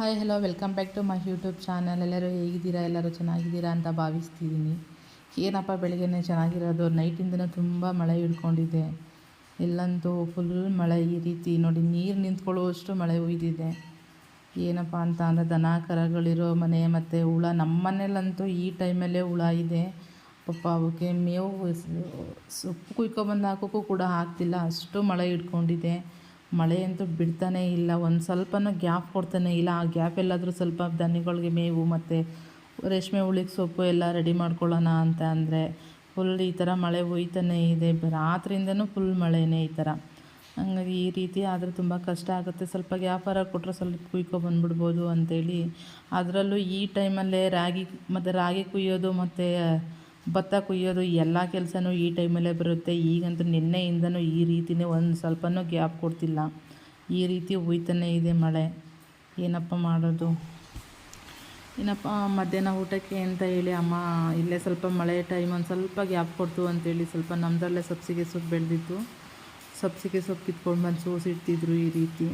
Hi hello welcome back to my YouTube channel ಎಲ್ಲರೂ ಹೇಗಿದ್ದೀರಾ? ಎಲ್ಲರೂ ಚೆನ್ನಾಗಿದ್ದೀರಾ ಅಂತ ಭಾವಿಸ್ತಿದ್ದೀನಿ. ಏನಪ್ಪ, ಬೆಳಗ್ಗೆನೇ ಚೆನ್ನಾಗಿರೋದು? ನೈಟಿಂದನೂ ತುಂಬ ಮಳೆ ಹಿಡ್ಕೊಂಡಿದೆ. ಇಲ್ಲಂತೂ ಫುಲ್ ಮಳೆ ಈ ರೀತಿ. ನೋಡಿ, ನೀರು ನಿಂತ್ಕೊಳ್ಳುವಷ್ಟು ಮಳೆ ಹುಯ್ದಿದೆ. ಏನಪ್ಪ ಅಂತ ಅಂದರೆ, ದನ ಕರಗಳಿರೋ ಮನೆ ಮತ್ತು ಹುಳ. ನಮ್ಮ ಮನೇಲಂತೂ ಈ ಟೈಮಲ್ಲೇ ಹುಳ ಇದೆ. ಪಾಪ ಅವಕ್ಕೆ ಮೇವು ಸೊಪ್ಪು ಕುಯ್ಕೊಬಂದು ಹಾಕೋಕ್ಕೂ ಕೂಡ ಆಗ್ತಿಲ್ಲ. ಅಷ್ಟು ಮಳೆ ಹಿಡ್ಕೊಂಡಿದೆ. ಮಳೆ ಅಂತೂ ಬಿಡ್ತಾನೇ ಇಲ್ಲ, ಒಂದು ಸ್ವಲ್ಪನೂ ಗ್ಯಾಪ್ ಕೊಡ್ತಾನೆ ಇಲ್ಲ. ಆ ಗ್ಯಾಪ್ ಎಲ್ಲಾದರೂ ಸ್ವಲ್ಪ ದನಿಗಳಿಗೆ ಮೇವು ಮತ್ತು ರೇಷ್ಮೆ ಹುಳಿಗೆ ಸೊಪ್ಪು ಎಲ್ಲ ರೆಡಿ ಮಾಡ್ಕೊಳ್ಳೋಣ ಅಂತ ಅಂದರೆ ಫುಲ್ ಈ ಥರ ಮಳೆ ಹೋಯ್ತಾನೇ ಇದೆ. ರಾತ್ರಿಯಿಂದನೂ ಫುಲ್ ಮಳೆನೇ ಈ ಥರ ಹಂಗಾಗಿ ಈ ರೀತಿ ಆದರೆ ತುಂಬ ಕಷ್ಟ ಆಗುತ್ತೆ. ಸ್ವಲ್ಪ ವ್ಯಾಪಾರ ಕೊಟ್ಟರೆ ಸ್ವಲ್ಪ ಕುಯ್ಕೊ ಬಂದ್ಬಿಡ್ಬೋದು ಅಂತೇಳಿ. ಅದರಲ್ಲೂ ಈ ಟೈಮಲ್ಲೇ ರಾಗಿ, ಮತ್ತು ರಾಗಿ ಕುಯ್ಯೋದು ಮತ್ತು ಭತ್ತ ಕುಯ್ಯೋದು ಎಲ್ಲ ಕೆಲಸನೂ ಈ ಟೈಮಲ್ಲೇ ಬರುತ್ತೆ. ಈಗಂತೂ ನಿನ್ನೆಯಿಂದನೂ ಈ ರೀತಿಯೇ ಒಂದು ಸ್ವಲ್ಪನೂ ಗ್ಯಾಪ್ ಕೊಡ್ತಿಲ್ಲ. ಈ ರೀತಿ ಹುಯ್ತಾನೇ ಇದೆ ಮಳೆ. ಏನಪ್ಪ ಮಾಡೋದು? ಏನಪ್ಪ ಮಧ್ಯಾಹ್ನ ಊಟಕ್ಕೆ ಅಂತ ಹೇಳಿ ಅಮ್ಮ ಇಲ್ಲೇ ಸ್ವಲ್ಪ ಮಳೆ ಟೈಮ್ ಒಂದು ಸ್ವಲ್ಪ ಗ್ಯಾಪ್ ಕೊಡ್ತು ಅಂತೇಳಿ ಸ್ವಲ್ಪ ನಮ್ಮದಲ್ಲೇ ಸಬ್ಸಿಗೆ ಸೊಪ್ಪು ಬೆಳೆದಿತ್ತು. ಸಬ್ಸಿಗೆ ಸೊಪ್ಪು ಕಿತ್ಕೊಂಡು ಬಂದು ಸೋಸಿಡ್ತಿದ್ರು ಈ ರೀತಿ.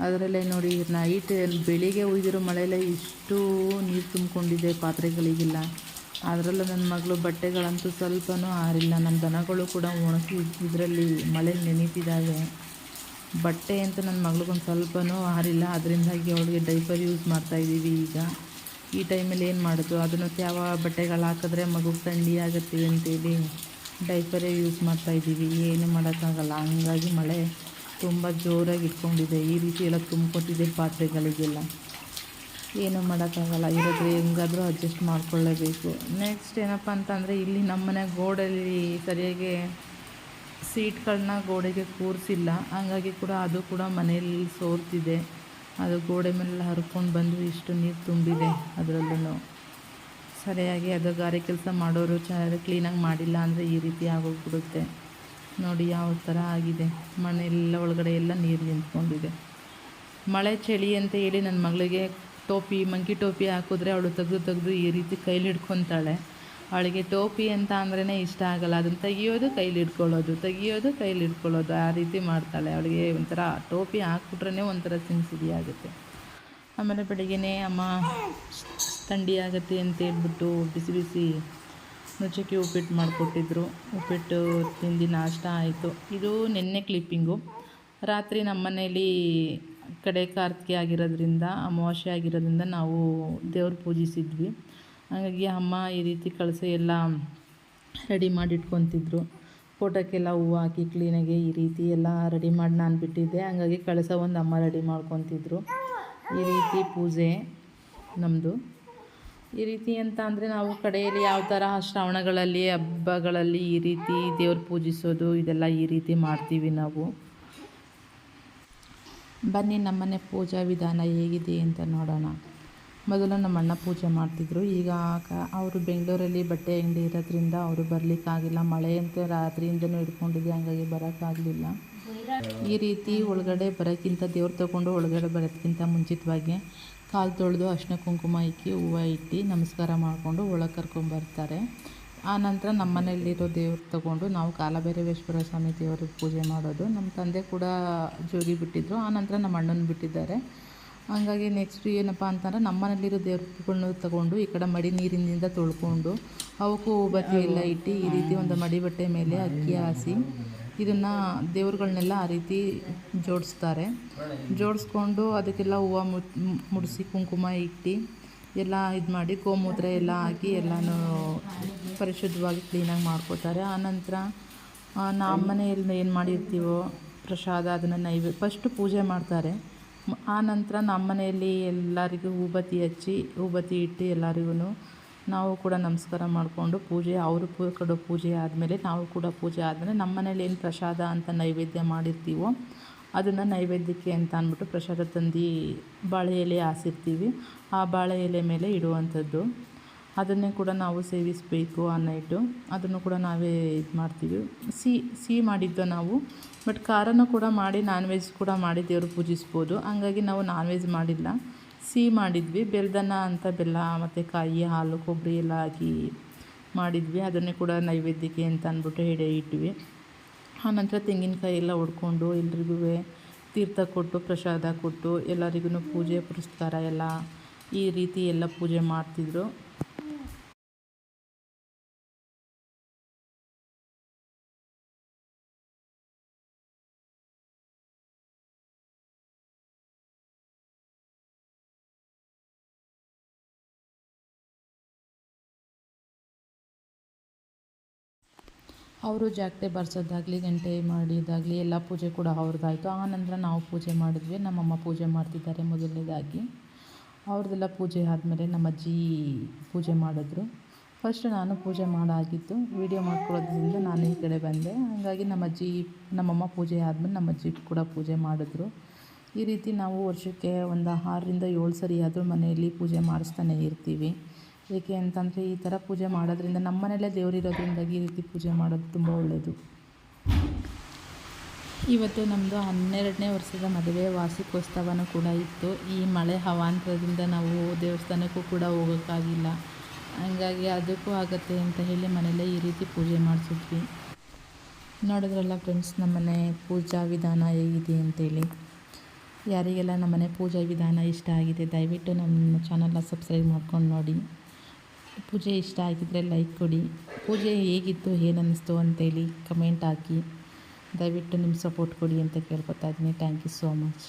ಅದರಲ್ಲೇ ನೋಡಿ ನೈಟ್ ಬೆಳಿಗ್ಗೆ ಉಯ್ದಿರೋ ಮಳೆಯಲ್ಲೇ ಇಷ್ಟು ನೀರು ತುಂಬಿಕೊಂಡಿದೆ ಪಾತ್ರೆಗಳಿಗೆಲ್ಲ. ಅದರಲ್ಲೂ ನನ್ನ ಮಗಳು ಬಟ್ಟೆಗಳಂತೂ ಸ್ವಲ್ಪನೂ ಆರಿಲ್ಲ ನನ್ನ ದನಗಳು ಕೂಡ ಒಣಗಿ ಇದರಲ್ಲಿ ಮಳೆ ನೆನೀತಿದ್ದಾವೆ ಬಟ್ಟೆ ಅಂತ ನನ್ನ ಮಗಳಿಗೊಂದು ಸ್ವಲ್ಪನೂ ಆರಿಲ್ಲ ಅದರಿಂದಾಗಿ ಅವಳಿಗೆ ಡೈಪರ್ ಯೂಸ್ ಮಾಡ್ತಾಯಿದ್ದೀವಿ ಈಗ. ಈ ಟೈಮಲ್ಲಿ ಏನು ಮಾಡೋದು? ಅದನ್ನು ಯಾವ ಬಟ್ಟೆಗಳು ಹಾಕಿದ್ರೆ ಮಗು ಥಂಡಿ ಆಗುತ್ತೆ ಅಂತೇಳಿ ಡೈಪರೇ ಯೂಸ್ ಮಾಡ್ತಾಯಿದ್ದೀವಿ ಏನು ಮಾಡೋಕ್ಕಾಗಲ್ಲ. ಹಂಗಾಗಿ ಮಳೆ ತುಂಬ ಜೋರಾಗಿ ಇಟ್ಕೊಂಡಿದೆ. ಈ ರೀತಿ ಎಲ್ಲ ತುಂಬ್ಕೊತಿದೆ ಪಾತ್ರೆಗಳಿಗೆಲ್ಲ. ಏನೂ ಮಾಡೋಕ್ಕಾಗಲ್ಲ. ಇರೋದು ಹೆಂಗಾದರೂ ಅಡ್ಜಸ್ಟ್ ಮಾಡ್ಕೊಳ್ಳೇಬೇಕು. ನೆಕ್ಸ್ಟ್ ಏನಪ್ಪ ಅಂತಂದರೆ, ಇಲ್ಲಿ ನಮ್ಮ ಮನೆ ಗೋಡಲ್ಲಿ ಸರಿಯಾಗಿ ಸೀಟ್ಗಳನ್ನ ಗೋಡೆಗೆ ಕೂರಿಸಿಲ್ಲ. ಹಂಗಾಗಿ ಕೂಡ ಅದು ಕೂಡ ಮನೆಯಲ್ಲಿ ಸೋರ್ತಿದೆ. ಅದು ಗೋಡೆ ಮೇಲೆ ಹರ್ಕೊಂಡು ಬಂದು ಇಷ್ಟು ನೀರು ತುಂಬಿದೆ ಅದರಲ್ಲೂ ಸರಿಯಾಗಿ ಅದು ಗಾರೆ ಕೆಲಸ ಮಾಡೋರು ಚೆನ್ನಾಗಿ ಕ್ಲೀನಾಗಿ ಮಾಡಿಲ್ಲ ಅಂದರೆ ಈ ರೀತಿ ಆಗೋಗ್ಬಿಡುತ್ತೆ. ನೋಡಿ ಯಾವ ಥರ ಆಗಿದೆ. ಮನೆಯೆಲ್ಲ ಒಳಗಡೆ ಎಲ್ಲ ನೀರು ನಿಂತ್ಕೊಂಡಿದೆ. ಮಳೆ ಚಳಿ ಅಂತ ಹೇಳಿ ನನ್ನ ಮಗಳಿಗೆ ಟೋಪಿ, ಮಂಕಿ ಟೋಪಿ ಹಾಕಿದ್ರೆ ಅವಳು ತೆಗೆದು ತೆಗೆದು ಈ ರೀತಿ ಕೈಲಿ ಹಿಡ್ಕೊತಾಳೆ ಅವಳಿಗೆ ಟೋಪಿ ಅಂತ ಅಂದ್ರೇ ಇಷ್ಟ ಆಗಲ್ಲ. ಅದನ್ನು ತೆಗಿಯೋದು, ಕೈಲಿ ಹಿಡ್ಕೊಳ್ಳೋದು. ತೆಗಿಯೋದು, ಕೈಲಿ ಹಿಡ್ಕೊಳ್ಳೋದು. ಆ ರೀತಿ ಮಾಡ್ತಾಳೆ. ಅವಳಿಗೆ ಒಂಥರ ಟೋಪಿ ಹಾಕ್ಬಿಟ್ರೇ ಒಂಥರ ಸಿನ್ಸಿಡಿ ಆಗುತ್ತೆ. ಆಮೇಲೆ ಬೆಳಿಗ್ಗೆ ಅಮ್ಮ, ಥಂಡಿ ಆಗುತ್ತೆ ಅಂತ ಹೇಳ್ಬಿಟ್ಟು ಬಿಸಿ ಬಿಸಿ ನುಚ್ಚಕ್ಕೆ ಉಪ್ಪಿಟ್ಟು ಮಾಡಿಕೊಟ್ಟಿದ್ರು. ಉಪ್ಪಿಟ್ಟು ತಿಂದು ನಾಷ್ಟ ಆಯಿತು. ಇದು ನಿನ್ನೆ ಕ್ಲಿಪ್ಪಿಂಗು. ರಾತ್ರಿ ನಮ್ಮ ಮನೇಲಿ ಕಡೆ ಕಾರ್ತಿಕೆ ಆಗಿರೋದ್ರಿಂದ, ಅಮಾವಾಸ್ಯೆ ಆಗಿರೋದ್ರಿಂದ ನಾವು ದೇವ್ರು ಪೂಜಿಸಿದ್ವಿ. ಹಾಗಾಗಿ ಅಮ್ಮ ಈ ರೀತಿ ಕಳಸ ಎಲ್ಲ ರೆಡಿ ಮಾಡಿ ಇಟ್ಕೊತಿದ್ರು ಫೋಟೋಕ್ಕೆಲ್ಲ ಹೂವು ಹಾಕಿ ಕ್ಲೀನಾಗಿ ಈ ರೀತಿ ಎಲ್ಲ ರೆಡಿ ಮಾಡಿ ನಾನು ಬಿಟ್ಟಿದ್ದೆ. ಹಾಗಾಗಿ ಕಳಸ ಒಂದು ಅಮ್ಮ ರೆಡಿ ಮಾಡ್ಕೊತಿದ್ರು. ಈ ರೀತಿ ಪೂಜೆ ನಮ್ಮದು ಈ ರೀತಿ ಅಂತ ಅಂದರೆ ನಾವು ಕಡೆಯಲ್ಲಿ ಯಾವ ಥರ ಶ್ರಾವಣಗಳಲ್ಲಿ, ಹಬ್ಬಗಳಲ್ಲಿ ಈ ರೀತಿ ದೇವ್ರು ಪೂಜಿಸೋದು, ಇದೆಲ್ಲ ಈ ರೀತಿ ಮಾಡ್ತೀವಿ ನಾವು. ಬನ್ನಿ ನಮ್ಮನೆ ಪೂಜಾ ವಿಧಾನ ಹೇಗಿದೆ ಅಂತ ನೋಡೋಣ. ಮೊದಲು ನಮ್ಮ ಅಣ್ಣ ಪೂಜೆ ಮಾಡ್ತಿದ್ರು. ಈಗ ಅವರು ಬೆಂಗಳೂರಲ್ಲಿ ಬಟ್ಟೆ ಅಂಗಡಿ ಇರೋದ್ರಿಂದ ಅವರು ಬರಲಿಕ್ಕಾಗಿಲ್ಲ. ಮಳೆ ಅಂತ ರಾತ್ರಿಯಿಂದನೂ ಹಿಡ್ಕೊಂಡಿದೆ ಹಂಗಾಗಿ ಬರೋಕ್ಕಾಗಲಿಲ್ಲ. ಈ ರೀತಿ ಒಳಗಡೆ ಬರೋಕ್ಕಿಂತ ದೇವ್ರು ತಗೊಂಡು ಒಳಗಡೆ ಬರೋದಕ್ಕಿಂತ ಮುಂಚಿತವಾಗಿ ಕಾಲು ತೊಳೆದು ಅರ್ಶಿನ ಕುಂಕುಮ ಇಕ್ಕಿ, ಹೂವು ಇಟ್ಟು ನಮಸ್ಕಾರ ಮಾಡಿಕೊಂಡು ಒಳಗೆ ಕರ್ಕೊಂಬರ್ತಾರೆ. ಆನಂತರ ನಮ್ಮ ಮನೆಯಲ್ಲಿರೋ ದೇವ್ರು ತಗೊಂಡು ನಾವು ಕಾಲಭೈರವೇಶ್ವರ ಸ್ವಾಮಿ ದೇವ್ರಿಗೆ ಪೂಜೆ ಮಾಡೋದು. ನಮ್ಮ ತಂದೆ ಕೂಡ ಜೋಗಿ ಬಿಟ್ಟಿದ್ದರು ಆನಂತರ ನಮ್ಮ ಅಣ್ಣನ ಬಿಟ್ಟಿದ್ದಾರೆ. ಹಾಗಾಗಿ ನೆಕ್ಸ್ಟ್ ಏನಪ್ಪ ಅಂತಂದ್ರೆ ನಮ್ಮ ಮನೇಲಿರೋ ದೇವ್ರಗಳನ್ನ ತಗೊಂಡು ಈ ಕಡೆ ಮಡಿ ನೀರಿನಿಂದ ತೊಳ್ಕೊಂಡು ಅವಕ್ಕೂ ಬತ್ತಿ ಎಲ್ಲ ಇಟ್ಟು ಈ ರೀತಿ ಒಂದು ಮಡಿ ಬಟ್ಟೆ ಮೇಲೆ ಅಕ್ಕಿ ಹಾಸಿ ಇದನ್ನು ದೇವ್ರುಗಳನ್ನೆಲ್ಲ ಆ ರೀತಿ ಜೋಡಿಸ್ತಾರೆ. ಜೋಡಿಸ್ಕೊಂಡು ಅದಕ್ಕೆಲ್ಲ ಹೂವು ಮುಡಿಸಿ ಕುಂಕುಮ ಇಟ್ಟು ಎಲ್ಲ ಇದು ಮಾಡಿ ಗೋಮೂತ್ರ ಎಲ್ಲ ಹಾಕಿ ಎಲ್ಲನೂ ಪರಿಶುದ್ಧವಾಗಿ ಕ್ಲೀನಾಗಿ ಮಾಡ್ಕೋತಾರೆ. ಆನಂತರ ನಮ್ಮ ಮನೆಯಲ್ಲಿ ಏನು ಮಾಡಿರ್ತೀವೋ ಪ್ರಸಾದ ಅದನ್ನು ನೈವೇ ಫಸ್ಟು ಪೂಜೆ ಮಾಡ್ತಾರೆ. ಆನಂತರ ನಮ್ಮ ಮನೆಯಲ್ಲಿ ಎಲ್ಲರಿಗೂ ಹೂಬತ್ತಿ ಹಚ್ಚಿ, ಹೂಬತ್ತಿ ಇಟ್ಟು ಎಲ್ಲರಿಗೂ ನಾವು ಕೂಡ ನಮಸ್ಕಾರ ಮಾಡಿಕೊಂಡು ಪೂಜೆ, ಅವರು ಕೂಡ ಕೊಡೋ ಪೂಜೆ ಆದಮೇಲೆ ನಾವು ಕೂಡ ಪೂಜೆ ಆದಮೇಲೆ ನಮ್ಮ ಮನೇಲಿ ಏನು ಪ್ರಸಾದ ಅಂತ ನೈವೇದ್ಯ ಮಾಡಿರ್ತೀವೋ ಅದನ್ನು ನೈವೇದ್ಯಕ್ಕೆ ಅಂತ ಅಂದ್ಬಿಟ್ಟು ಪ್ರಸಾದ ತಂದು ಬಾಳೆ ಎಲೆ ಹಾಸಿರ್ತೀವಿ. ಆ ಬಾಳೆ ಎಲೆ ಮೇಲೆ ಇಡುವಂಥದ್ದು. ಅದನ್ನೇ ಕೂಡ ನಾವು ಸೇವಿಸಬೇಕು ಆ ನೈಟು ಅದನ್ನು ಕೂಡ ನಾವೇ ಇದು ಮಾಡ್ತೀವಿ. ಸಿಹಿ ಸಿಹಿ ಮಾಡಿದ್ದು ನಾವು ಬಟ್ ಖಾರನೂ ಕೂಡ ಮಾಡಿ ನಾನ್ ವೆಜ್ ಕೂಡ ಮಾಡಿ ದೇವರು ಪೂಜಿಸ್ಬೋದು. ಹಂಗಾಗಿ ನಾವು ನಾನ್ ವೆಜ್ ಮಾಡಿಲ್ಲ. ಸಿಹಿ ಮಾಡಿದ್ವಿ. ಬೆಲ್ದನ್ನ ಅಂತ ಬೆಲ್ಲ, ಮತ್ತು ಕಾಯಿ, ಹಾಲು, ಕೊಬ್ಬರಿ ಎಲ್ಲ ಹಾಕಿ ಮಾಡಿದ್ವಿ. ಅದನ್ನೇ ಕೂಡ ನೈವೇದ್ಯಕ್ಕೆ ಅಂತ ಅಂದ್ಬಿಟ್ಟು ಎಡೆ ಇಟ್ವಿ. ಆನಂತರ ತೆಂಗಿನಕಾಯಿ ಎಲ್ಲ ಹೊಡ್ಕೊಂಡು ಎಲ್ರಿಗೂ ತೀರ್ಥ ಕೊಟ್ಟು, ಪ್ರಸಾದ ಕೊಟ್ಟು ಎಲ್ಲರಿಗೂ ಪೂಜೆ ಪುರಸ್ಕಾರ ಎಲ್ಲ ಈ ರೀತಿ ಎಲ್ಲ ಪೂಜೆ ಮಾಡ್ತಿದ್ರು. ಅವರು ಜಾಗಟೆ ಬರ್ಸೋದಾಗಲಿ, ಗಂಟೆ ಮಾಡಿದಾಗಲಿ ಎಲ್ಲ ಪೂಜೆ ಕೂಡ ಅವ್ರದ್ದಾಯಿತು. ಆ ನಂತರ ನಾವು ಪೂಜೆ ಮಾಡಿದ್ವಿ. ನಮ್ಮಮ್ಮ ಪೂಜೆ ಮಾಡ್ತಿದ್ದಾರೆ ಮೊದಲನೇದಾಗಿ. ಅವ್ರದ್ದೆಲ್ಲ ಪೂಜೆ ಆದಮೇಲೆ ನಮ್ಮ ಅಜ್ಜಿ ಪೂಜೆ ಮಾಡಿದ್ರು. ಫಸ್ಟ್ ನಾನು ಪೂಜೆ ಮಾಡಾಗಿತ್ತು ವೀಡಿಯೋ ಮಾಡ್ಕೊಳ್ಳೋದ್ರಿಂದ ನಾನು ಈ ಕಡೆ ಬಂದೆ. ಹಾಗಾಗಿ ನಮ್ಮ ಅಜ್ಜಿ, ನಮ್ಮಮ್ಮ ಪೂಜೆ ಆದಮೇಲೆ ನಮ್ಮ ಅಜ್ಜಿ ಕೂಡ ಪೂಜೆ ಮಾಡಿದ್ರು. ಈ ರೀತಿ ನಾವು ವರ್ಷಕ್ಕೆ ಒಂದು ಆರರಿಂದ ಏಳು ಸರಿಯಾದರೂ ಮನೆಯಲ್ಲಿ ಪೂಜೆ ಮಾಡಿಸ್ತಾನೆ ಇರ್ತೀವಿ. ಏಕೆ ಅಂತಂದರೆ ಈ ಥರ ಪೂಜೆ ಮಾಡೋದ್ರಿಂದ ನಮ್ಮ ಮನೆಯಲ್ಲೇ ದೇವರಿರೋದ್ರಿಂದಾಗಿ ಈ ರೀತಿ ಪೂಜೆ ಮಾಡೋದು ತುಂಬ ಒಳ್ಳೆಯದು ಇವತ್ತು ನಮ್ಮದು ಹನ್ನೆರಡನೇ ವರ್ಷದ ಮದುವೆ, ವಾರ್ಷಿಕೋತ್ಸವನೂ ಕೂಡ ಇತ್ತು. ಈ ಮಳೆ ಹವಾಂತರದಿಂದ ನಾವು ದೇವಸ್ಥಾನಕ್ಕೂ ಕೂಡ ಹೋಗೋಕ್ಕಾಗಿಲ್ಲ. ಹಂಗಾಗಿ ಅದಕ್ಕೂ ಆಗುತ್ತೆ ಅಂತ ಹೇಳಿ ಮನೆಯಲ್ಲೇ ಈ ರೀತಿ ಪೂಜೆ ಮಾಡಿಸಿದ್ವಿ. ನೋಡಿದ್ರಲ್ಲ ಫ್ರೆಂಡ್ಸ್ ನಮ್ಮನೆ ಪೂಜಾ ವಿಧಾನ ಹೇಗಿದೆ ಅಂತೇಳಿ. ಯಾರಿಗೆಲ್ಲ ನಮ್ಮನೆ ಪೂಜಾ ವಿಧಾನ ಇಷ್ಟ ಆಗಿದೆ, ದಯವಿಟ್ಟು ನಮ್ಮ ಚಾನಲ್ನ ಸಬ್ಸ್ಕ್ರೈಬ್ ಮಾಡ್ಕೊಂಡು ನೋಡಿ. ಪೂಜೆ ಇಷ್ಟ ಆಗಿದ್ದರೆ ಲೈಕ್ ಕೊಡಿ. ಪೂಜೆ ಹೇಗಿತ್ತು, ಏನನ್ನಿಸ್ತು ಅಂತೇಳಿ ಕಮೆಂಟ್ ಹಾಕಿ. ದಯವಿಟ್ಟು ನಿಮ್ಮ ಸಪೋರ್ಟ್ ಕೊಡಿ ಅಂತ ಕೇಳ್ಕೊತಾ ಇದ್ದೀನಿ. Thank you so much